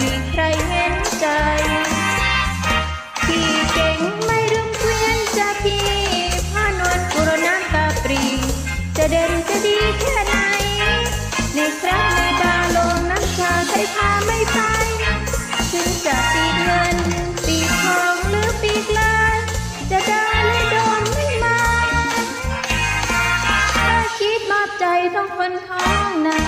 มีใครเห็นใจ พี่เก่งไม่รุ่งเวียนจะพี่พานวลกุรน้ำตาปรี จะเด่นจะดีแค่ไหน ในครัในตาลงน้ำชาใช้พาไม่ไป ถึงจะปีกเงิน ปีกทองหรือปีกลายจะได้และโดนไม่มาถ้าคิดมอบใจต้องคนท้องนา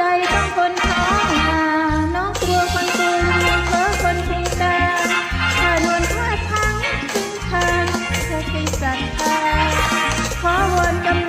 ใจต้องคนท้องหาน้องกลัวคนกรุงเพราะคนกรุงตางถ้าโดนพลาดพังทิ้งทางจอไปศสัทธาขอวอนกำ